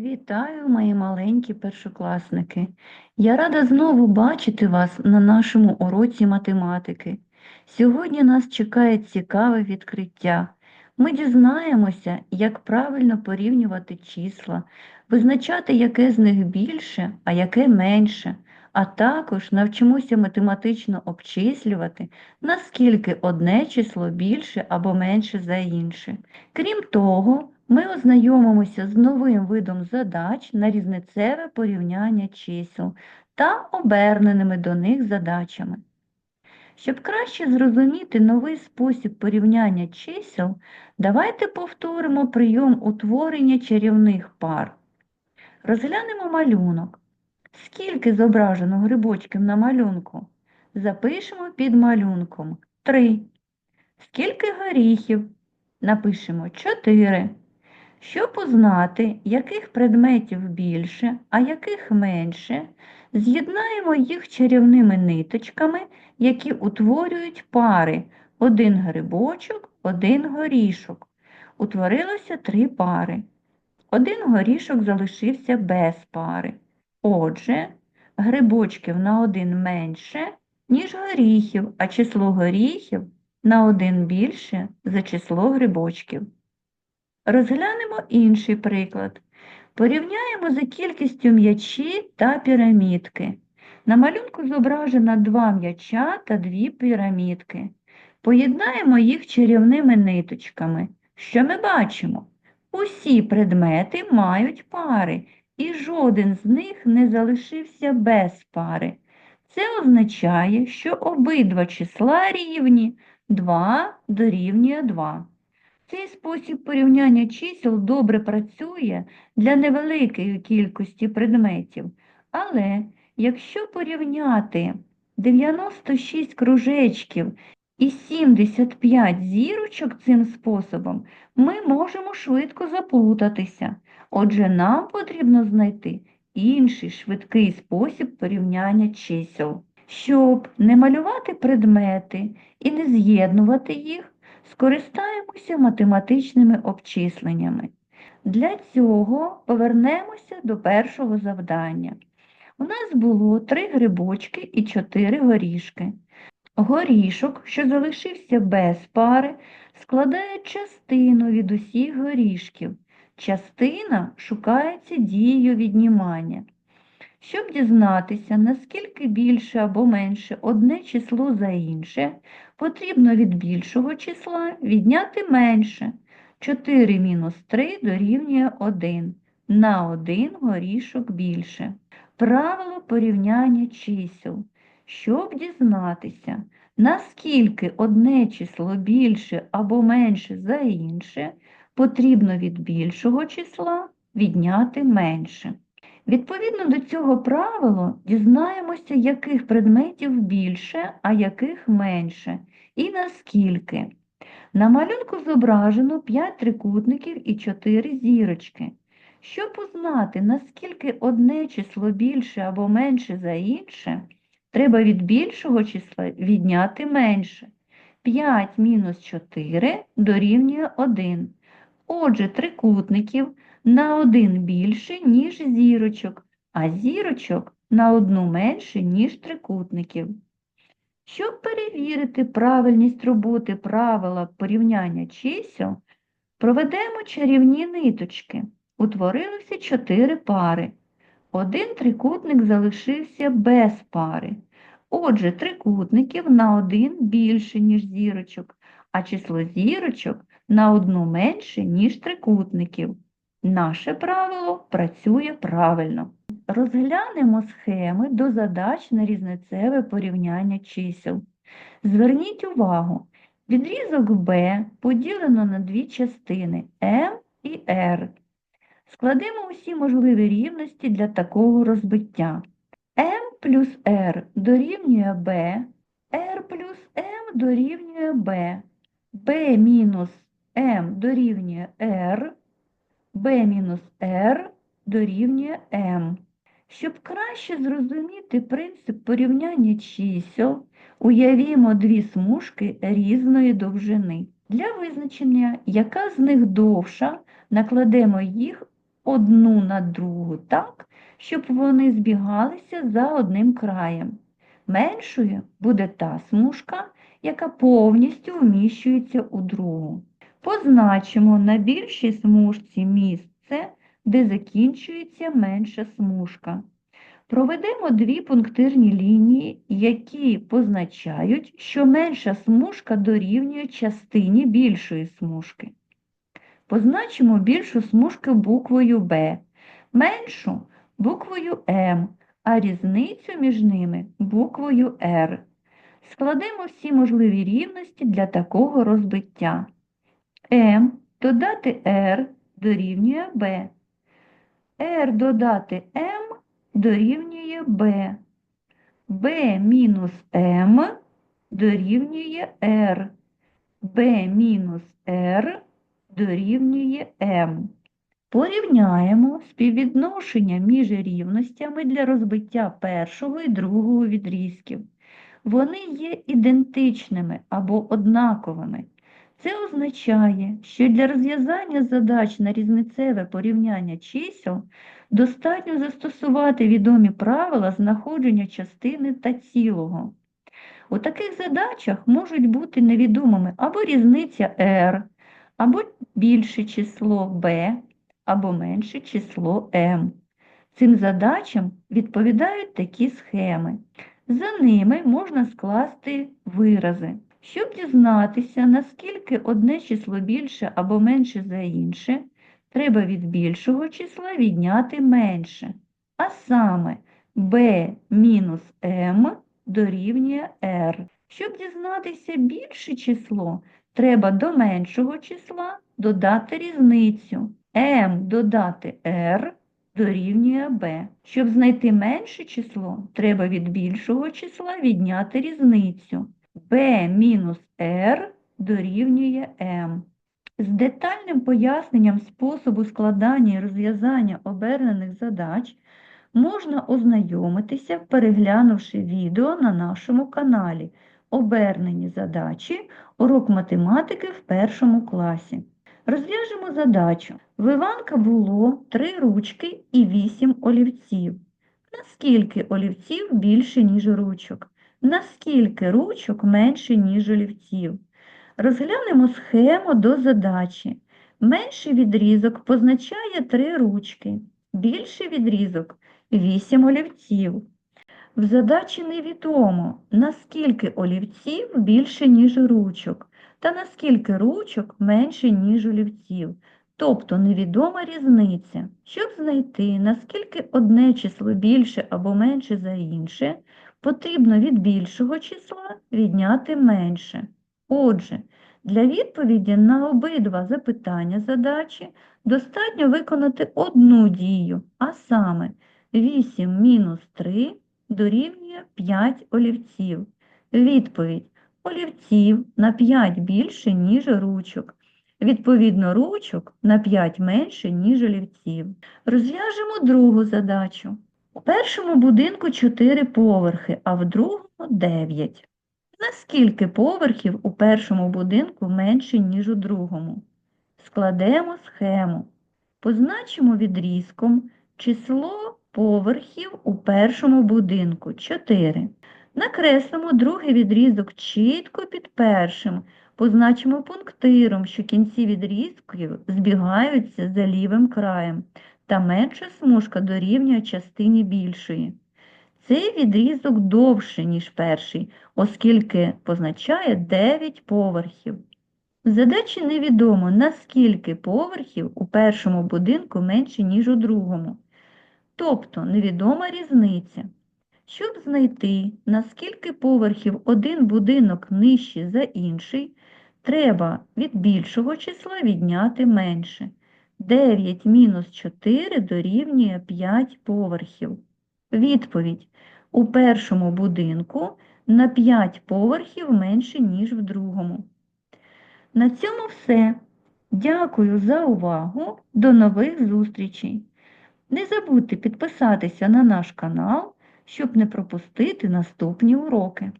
Вітаю, мої маленькі першокласники. Я рада знову бачити вас на нашому уроці математики. Сьогодні нас чекає цікаве відкриття. Ми дізнаємося, як правильно порівнювати числа, визначати, яке з них більше, а яке менше, а також навчимося математично обчислювати, наскільки одне число більше або менше за інше. Крім того, ми ознайомимося з новим видом задач на різницеве порівняння чисел та оберненими до них задачами. Щоб краще зрозуміти новий спосіб порівняння чисел, давайте повторимо прийом утворення чарівних пар. Розглянемо малюнок. Скільки зображено грибочків на малюнку? Запишемо під малюнком 3. Скільки горіхів? Напишемо 4. Щоб узнати, яких предметів більше, а яких менше, з'єднаємо їх чарівними ниточками, які утворюють пари один грибочок, один горішок. Утворилося три пари. Один горішок залишився без пари. Отже, грибочків на один менше, ніж горіхів, а число горіхів на один більше за число грибочків. Розглянемо інший приклад. Порівняємо за кількістю м'ячі та пірамідки. На малюнку зображено два м'яча та дві пірамідки. Поєднаємо їх чарівними ниточками. Що ми бачимо? Усі предмети мають пари, і жоден з них не залишився без пари. Це означає, що обидва числа рівні 2 дорівнює 2. Цей спосіб порівняння чисел добре працює для невеликої кількості предметів, але якщо порівняти 96 кружечків і 75 зірочок цим способом, ми можемо швидко заплутатися. Отже, нам потрібно знайти інший швидкий спосіб порівняння чисел. Щоб не малювати предмети і не з'єднувати їх, скористаємося математичними обчисленнями. Для цього повернемося до першого завдання. У нас було три грибочки і чотири горішки. Горішок, що залишився без пари, складає частину від усіх горішків. Частина шукається дією віднімання. Щоб дізнатися, наскільки більше або менше одне число за інше, потрібно від більшого числа відняти менше. 4 мінус 3 дорівнює 1. На 1 горішок більше. Правило порівняння чисел. Щоб дізнатися, наскільки одне число більше або менше за інше, потрібно від більшого числа відняти менше. Відповідно до цього правила дізнаємося, яких предметів більше, а яких менше, і наскільки. На малюнку зображено 5 трикутників і 4 зірочки. Щоб узнати, наскільки одне число більше або менше за інше, треба від більшого числа відняти менше. 5 мінус 4 дорівнює 1. Отже, трикутників на один більше, ніж зірочок, а зірочок на одну менше, ніж трикутників. Щоб перевірити правильність роботи правила порівняння чисел, проведемо чарівні ниточки. Утворилося чотири пари. Один трикутник залишився без пари. Отже, трикутників на один більше, ніж зірочок, а число зірочок на одну менше, ніж трикутників. Наше правило працює правильно. Розглянемо схеми до задач на різницеве порівняння чисел. Зверніть увагу, відрізок B поділено на дві частини M і R. Складемо усі можливі рівності для такого розбиття. M плюс R дорівнює B, R плюс M дорівнює B, B мінус M дорівнює R, b мінус r дорівнює m. Щоб краще зрозуміти принцип порівняння чисел, уявімо дві смужки різної довжини. Для визначення, яка з них довша, накладемо їх одну на другу так, щоб вони збігалися за одним краєм. Меншою буде та смужка, яка повністю вміщується у другу. Позначимо на більшій смужці місце, де закінчується менша смужка. Проведемо дві пунктирні лінії, які позначають, що менша смужка дорівнює частині більшої смужки. Позначимо більшу смужку буквою Б, меншу буквою М, а різницю між ними буквою Р. Складемо всі можливі рівності для такого розбиття. М додати R дорівнює B. R додати M дорівнює B. B мінус M дорівнює R. B мінус R дорівнює M. Порівняємо співвідношення між рівностями для розбиття першого і другого відрізків. Вони є ідентичними або однаковими. Це означає, що для розв'язання задач на різницеве порівняння чисел достатньо застосувати відомі правила знаходження частини та цілого. У таких задачах можуть бути невідомими або різниця r, або більше число b, або менше число m. Цим задачам відповідають такі схеми. За ними можна скласти вирази. Щоб дізнатися, наскільки одне число більше або менше за інше, треба від більшого числа відняти менше. А саме b мінус m дорівнює r. Щоб дізнатися більше число, треба до меншого числа додати різницю. m додати r дорівнює b. Щоб знайти менше число, треба від більшого числа відняти різницю. B мінус r дорівнює m. З детальним поясненням способу складання і розв'язання обернених задач можна ознайомитися, переглянувши відео на нашому каналі Обернені задачі, урок математики в першому класі. Розв'яжемо задачу. В Іванка було три ручки і вісім олівців. Наскільки олівців більше, ніж ручок? Наскільки ручок менше, ніж олівців? Розглянемо схему до задачі. Менший відрізок позначає три ручки, більший відрізок 8 олівців. В задачі невідомо, наскільки олівців більше, ніж ручок, та наскільки ручок менше, ніж олівців. Тобто невідома різниця. Щоб знайти, наскільки одне число більше або менше за інше, потрібно від більшого числа відняти менше. Отже, для відповіді на обидва запитання задачі достатньо виконати одну дію, а саме 8 мінус 3 дорівнює 5 олівців. Відповідь олівців на 5 більше, ніж ручок. Відповідно, ручок на 5 менше, ніж олівців. Розв'яжемо другу задачу. У першому будинку 4 поверхи, а в другому 9. Наскільки поверхів у першому будинку менше, ніж у другому? Складемо схему. Позначимо відрізком число поверхів у першому будинку 4. Накреслимо другий відрізок чітко під першим. Позначимо пунктиром, що кінці відрізків збігаються за лівим краєм, та менша смужка дорівнює частині більшої. Цей відрізок довший, ніж перший, оскільки позначає 9 поверхів. В задачі невідомо, наскільки поверхів у першому будинку менше, ніж у другому. Тобто невідома різниця. Щоб знайти, наскільки поверхів один будинок нижчий за інший, треба від більшого числа відняти менше. 9 мінус 4 дорівнює 5 поверхів. Відповідь. У першому будинку на 5 поверхів менше, ніж в другому. На цьому все. Дякую за увагу. До нових зустрічей! Не забудьте підписатися на наш канал, щоб не пропустити наступні уроки.